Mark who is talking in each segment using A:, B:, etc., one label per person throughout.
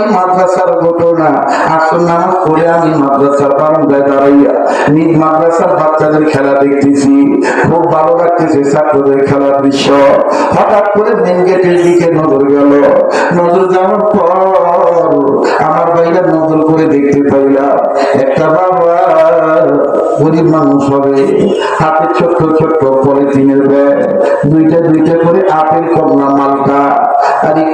A: এই মাদ্রাসার ঘটনা আসল নামাজ পড়ে আমি মাদ্রাসার বারান্দায় দাঁড়াইয়া নিজ মাদ্রাসার বাচ্চাদের খেলা দেখতেছি। খুব ভালো লাগতেছে ছাত্রদের খেলার দৃশ্য। হঠাৎ করে মেন গেটের দিকে নজর গেল। নজর যাওয়ার পর আমার বাইরে নজর করে দেখতে পাইলাম, একটা বাবা গরিব মানুষ হবে। হাতে ছোট্ট ছোট্ট পলিথিনের ব্যাগ, দুইটা দুইটা করে আপেল কমলা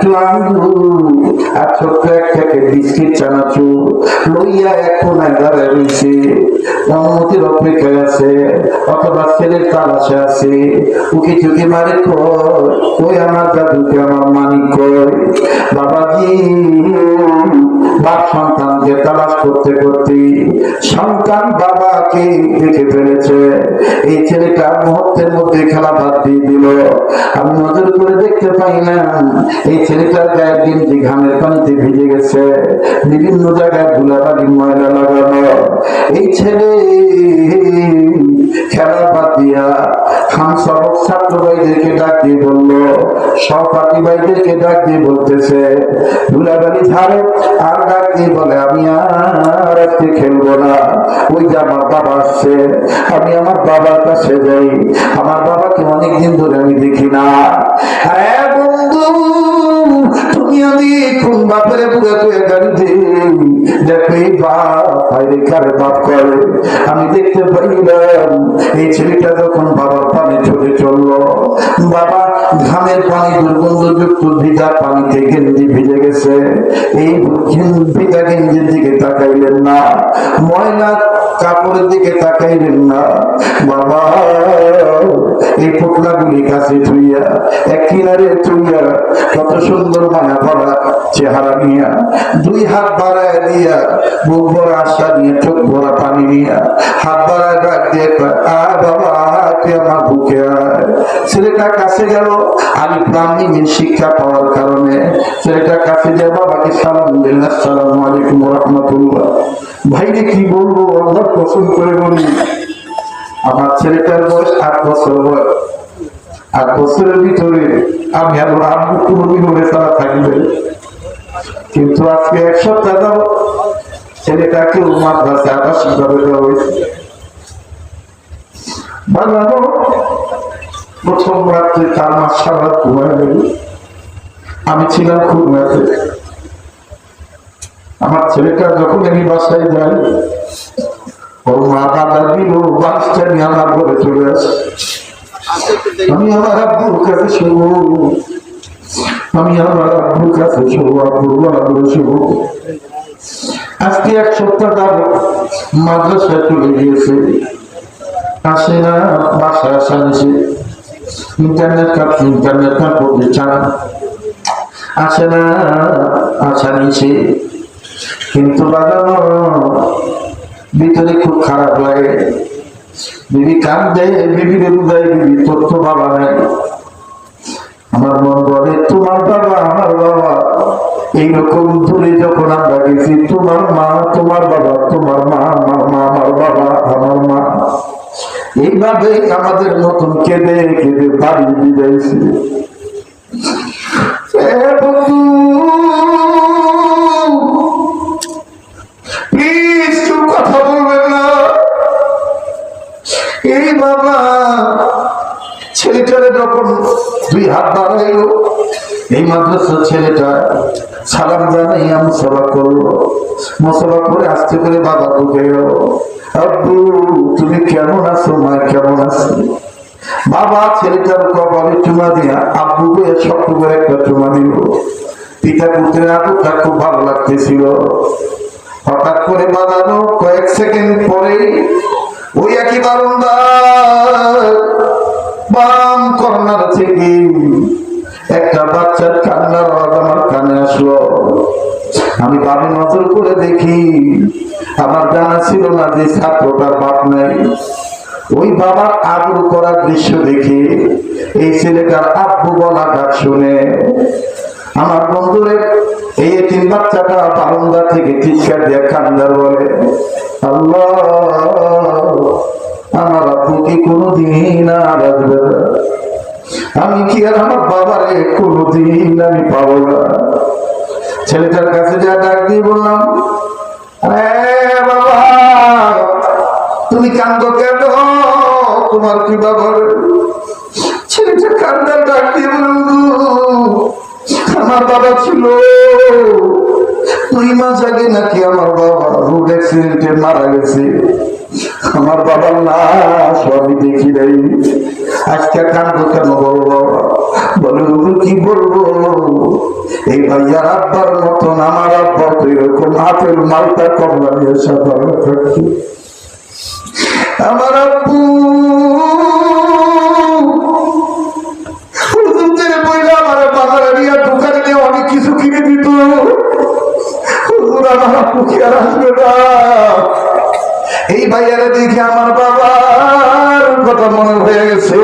A: মালটা আর ছোট্ট এক প্যাকেট বিস্কিট চানাচুর লইয়া কোনায় দাঁড়ায় রয়েছে অনুমতির অপেক্ষায় আছে অথবা ছেলের তালাশে আছে উকি চুকি মারে কয় ওই আমার দাদুকে, আমার মানিক বাবাজি তালাশ করতে করতে সন্তান বাবাকে দেখে ফেলেছে। এই ছেলেটা মুহূর্তের মধ্যে খেলা ভাত দিয়ে দিল। আমি নজর করে দেখতে পাইলাম এই ছেলেটার গায়ে দিনটি ঘামের পানিতে ভিজে গেছে, বিভিন্ন জায়গায় ধুলাবালি, ময়লা লাগানো। এই ছেলে সহপাঠী ভাইদেরকে ডাক দিয়ে বলতেছে আমি আমার বাবা অনেকদিন ধরে আমি দেখি না। হ্যাঁ তুমি আমি কোন বাপের দেখো এই বাপ কারে আমি দেখতে পাইলাম, এই ছেলেটা যখন বাবার পানি ছুটে চলল, বাবা ঘামের পানি দুর্গন্ধযুক্ত ভিজা পানিতে গেঞ্জি ভিজে গেছে। এই ভিজা গেঞ্জির দিকে তাকাইলেন না। ময়লা কাপড়ের দিকে তাকাইলেন না। বাবা, এই পোটলাগুলি কাছে থুইয়া, এক কিনারে থুইয়া, কত সুন্দর মায়া ভরা চেহারা নিয়া, দুই হাত বাড়ায় দিয়া, বুক ভরা আশা নিয়ে, চোখ ভরা পানি নিয়া, হাত বাড়ায় ডাক দিয়ে আয় বাবা, তুই আমার বুকে ছেলেটা কাছে গেল আমি প্রাণীর শিক্ষা পাওয়ার কারণে পছন্দ করে বলি, আমার ছেলেটার বয়স আট বছর বয়স। আট বছরের ভিতরে আমি আর আম্মু কোনোদিন ওরে তারা থাকবে। কিন্তু আজকে এক সপ্তাহ যাব ছেলেটাকে মাদ্রাসে আবাসিক ভাবে দেওয়া হয়েছে। বানানো প্রথম রাত্রে তার মাস সারা ঘুমায় গেল আমি ছিলাম খুব ম্যাথে আমার ছেলেটা যখন আমি বাসায় যাই আজকে এক সপ্তাহ মাদ্রাসায় চলে গিয়েছে। আসে না, বাসায় আসা নিছে ইন্টারনেট কাপ ইন্টারনেট কাপ করতে চান। আসে না, আসা নিছে কিন্তু বাগানো ভিতরে খুব খারাপ লাগে। বিবি কান দেয় বিবিরে বুঝাই বিবি তোর তো বাবা নাই আমার মন বলে, তোমার বাবা আমার বাবা। এইরকম দূরে যখন আমরা গেছি, তোমার মা, তোমার বাবা, তোমার মা আমার মা, আমার বাবা, আমার মা। এইভাবে আমাদের নতুন কেঁদে কেঁদে বাড়ি বিদাইছি এ যখন করে বাবা ঢুকে আব্বু, তুমি কেমন আছো? মা, কেমন আছো বাবা, ছেলেটার কপালে চুমা দিয়া আব্বুকে শক্ত করে একটা চুমা দিল। পিতা পুত্রের আদরটা খুব ভালো লাগতেছিল। হঠাৎ করে বাজানো কয়েক সেকেন্ড পরে ওই একই বারন্দার বাম কর্নার থেকে একটা বাচ্চার কান্নার আওয়াজ আমার কানে আসলো। আমি বামে নজর করে দেখি, আমার জানা ছিল না যে ছাত্রটার বাপ নাই। ওই বাবার আদর করার দৃশ্য দেখে এই ছেলেটার আব্বু বলা ডাক শুনে, আমার বন্ধুরে, এই তিন বাচ্চাটা বারান্দা থেকে চিৎকার দিয়ে কান্দার বলে। বাবারে ছেলেটার কাছে যা ডাক দিয়ে বললাম বাবা, তুমি কান্দ কেন? তোমার কি বাবা ছেলেটা কান্দার ডাক দিয়ে আমার বাবা ছিল। দুই মাস আগে নাকি আমার বাবা? রোড অ্যাক্সিডেন্টে মারা গেছে। আমার বাবার লাশ আমি দেখি নাই। আজকে কান্দ কেন বলো বাবা বলে, হুজুর, কি বলব? এই ভাইয়ার আব্বার মতন, আমার আব্বা তো এরকম আপেল মালটা কমলা নিয়ে সাধারণ থাকতো আমার আব্বু কিছু কিনে দিত। আমার আব্বু কি আর আসবে না? এই ভাইয়ারা দেখে আমার বাবার কথা মনে হয়ে গেছে